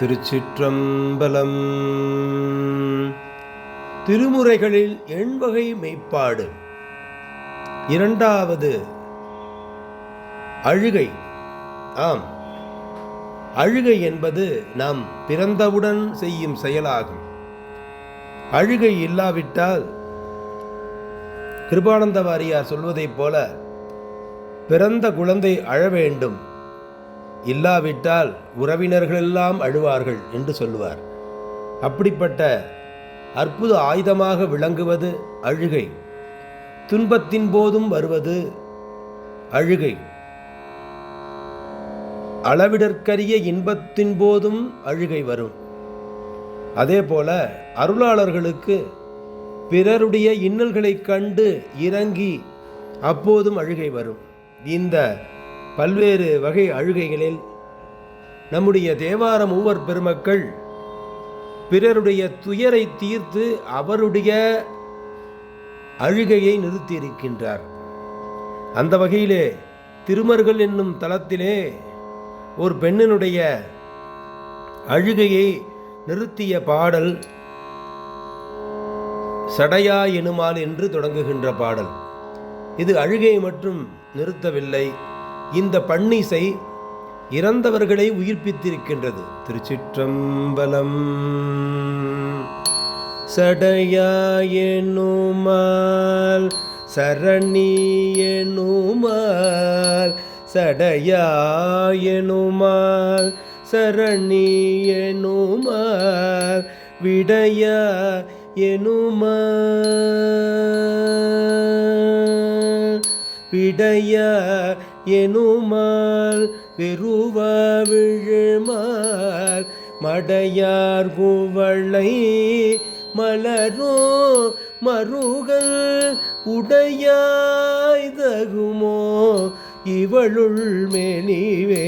திருச்சிற்றம்பலம். திருமுறைகளில் எண்வகை மெய்ப்பாடு. இரண்டாவது அழுகை. ஆம். அழுகை என்பது நாம் பிறந்தவுடன் செய்யும் செயலாகும். அழுகை இல்லாவிட்டால் கிருபானந்த வாரியார் சொல்வதைப் போல பிறந்த குழந்தை அழ வேண்டும். இல்லாவிட்டால் உறவினர்களெல்லாம் அழுவார்கள் என்று சொல்லுவார். அப்படிப்பட்ட அற்புத ஆயுதமாக விளங்குவது அழுகை. துன்பத்தின் போதும் வருவது அழுகை. அளவிடற்கரிய இன்பத்தின் போதும் அழுகை வரும். அதே போல அருளாளர்களுக்கு பிறருடைய இன்னல்களைக் கண்டு இறங்கி அப்போதும் அழுகை வரும். இந்த பல்வேறு வகை அழுகைகளில் நம்முடைய தேவார மூவர் பெருமக்கள் பிறருடைய துயரை தீர்த்து அவருடைய அழுகையை நிறுத்தியிருக்கின்றார். அந்த வகையிலே திருமர்கள் என்னும் தலத்திலே ஒரு பெண்ணினுடைய அழுகையை நிறுத்திய பாடல் சடையா எனுமால் என்று தொடங்குகின்ற பாடல். இது அழுகையை மட்டும் நிறுத்தவில்லை. இந்த பன்னிசை இறந்தவர்களை உயிர்ப்பித்திருக்கின்றது. திருச்சிற்றம்பலம். சடையாயனுமால் சரணியனுமால் சடையாயனுமால் சரணியனுமால் விடையா எனுமால் விடையா எனுமால் வெறுவ விழுமால் மடையார் குவளை மலரோ மருகல் உடையாய்தகுமோ இவளுள் மெலிவே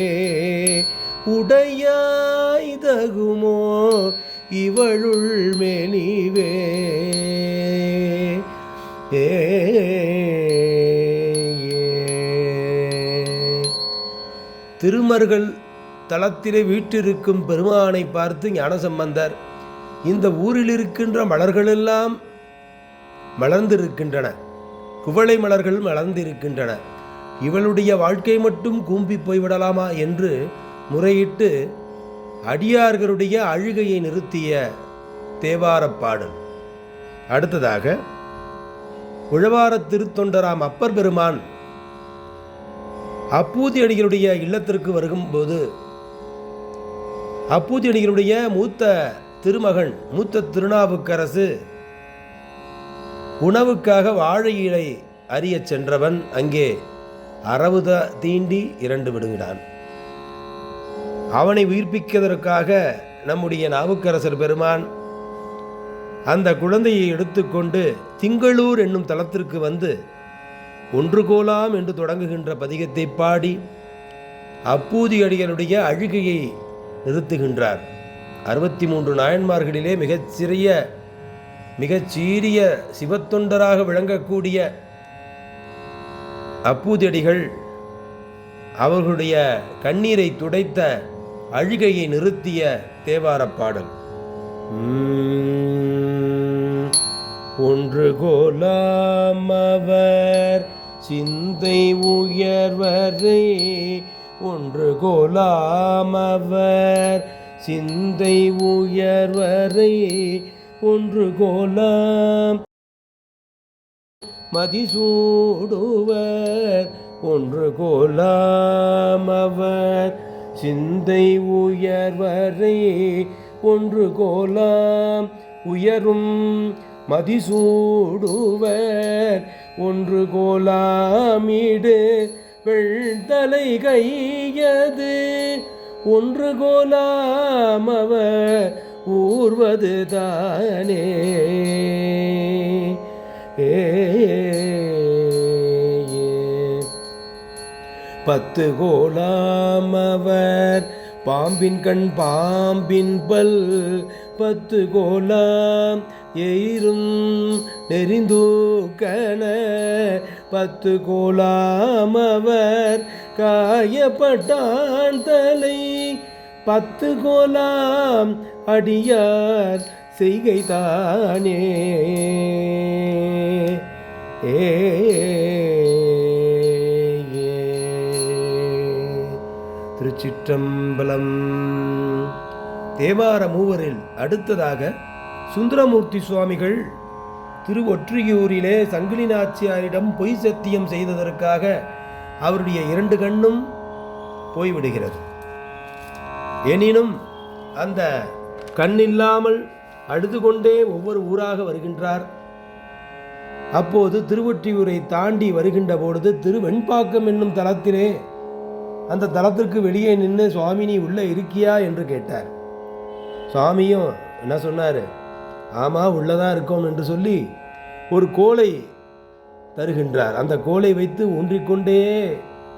உடையாய்தகுமோ இவளுள் மெலிவே ஏ திருமர்கள் தளத்திலே வீற்றிருக்கும் பெருமானை பார்த்து ஞானசம்பந்தர் இந்த ஊரில் இருக்கின்ற மலர்களெல்லாம் மலர்ந்திருக்கின்றன. குவளை மலர்கள் மலர்ந்திருக்கின்றன. இவளுடைய வாழ்க்கை மட்டும் கூம்பி போய்விடலாமா என்று முறையிட்டு அடியார்களுடைய அழுகையை நிறுத்திய தேவாரப்பாடல் அடுத்ததாக உழவார திருத்தொண்டராம் அப்பர் பெருமான் அப்பூதி அடிகளுடைய இல்லத்திற்கு வருகும்போது அப்பூதி அடிகளுடைய மூத்த திருமகன் மூத்த திருநாவுக்கரசு உணவுக்காக வாழை இலை அறியச் சென்றவன் அங்கே அரவுத தீண்டி இரண்டு விடுகிறான். அவனை உயிர்ப்பிப்பதற்காக நம்முடைய நாவுக்கரசர் பெருமான் அந்த குழந்தையை எடுத்துக்கொண்டு திங்களூர் என்னும் தளத்திற்கு வந்து ஒன்று கோலாம் என்று தொடங்குகின்ற பதிகத்தை பாடி அப்பூதி அடிகளுடைய அழுகையை நிறுத்துகின்றார். அறுபத்தி மூன்று நாயன்மார்களிலே மிகச்சிறிய மிகச்சீரிய சிவத்தொண்டராக விளங்கக்கூடிய அப்பூதியடிகள் அவர்களுடைய கண்ணீரை துடைத்த அழுகையை நிறுத்திய தேவார பாடல். ஒன்று கோலாம் அவர் சிந்தை உயர்வரே ஒன்று கோலாமவர். சிந்தை உயர்வரே ஒன்று கோலாம். மதிசூடுவர் ஒன்று கோலாமவர். சிந்தை உயர்வரே ஒன்று கோலாம். உயரும் மதிசூடுவர் ஒன்று கோலாமிடு வெள்தலை கையது. ஒன்று கோலாமவ ஊர்வது தானே. ஏ பத்து கோலாமவர் பாம்பின் கண் பாம்பின் பல். பத்து கோலாம் எயிரும் நெறிந்தூக்கன பத்து கோலாம் அவர் காயப்பட்டான் தலை. பத்து கோலாம் அடியார் செய்கைதானே ஏ ஏ. திருச்சிற்றம்பலம். தேவார மூவரில் அடுத்ததாக சுந்தரமூர்த்தி சுவாமிகள் திருவொற்றியூரிலே சங்கிலி நாச்சியாரிடம் பொய் சத்தியம் செய்ததற்காக அவருடைய இரண்டு கண்ணும் போய்விடுகிறது. எனினும் அந்த கண்ணில்லாமல் அழுது கொண்டே ஒவ்வொரு ஊராக வருகின்றார். அப்போது திருவொற்றியூரை தாண்டி வருகின்ற பொழுது திருவெண்பாக்கம் என்னும் தலத்திலே அந்த தலத்திற்கு வெளியே நின்று சுவாமி நீ உள்ளே இருக்கியா? என்று கேட்டார். சுவாமியும் என்ன சொன்னார்? ஆமாம் உள்ளதான் இருக்கோம் என்று சொல்லி ஒரு கோலை தருகின்றார். அந்த கோலை வைத்து ஊன்றிக்கொண்டே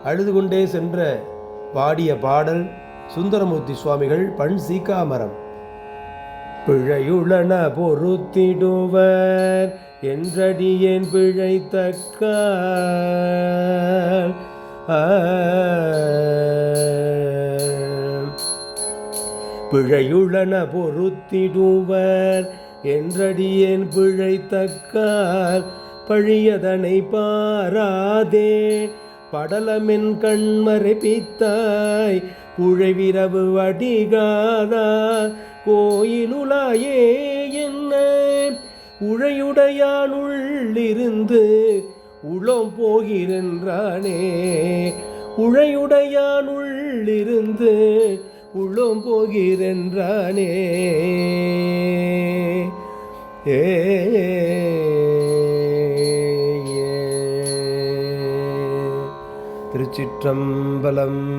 அழுது கொண்டே சென்ற பாடிய பாடல் சுந்தரமூர்த்தி சுவாமிகள் பண் சீக்காமரம் பிழையுளன பொறுத்திடுவர் என்றடியேன் பிழைத்தக்க பிழையுளன பொறுத்திடுவர் என்றடியேன் பிழைத்தக்கார் பழியதனை பாராதே. படலமென் கண்மறைப்பித்தாய் குழைவிரவு வடிகாதா கோயிலுலாயே என்ன? உழையுடையானுள்ளிருந்து உளம் போகிறென்றானே. உழையுடையான் உள்ளிருந்து போகிறென்றானே. ஏ. திருச்சிற்றம்பலம்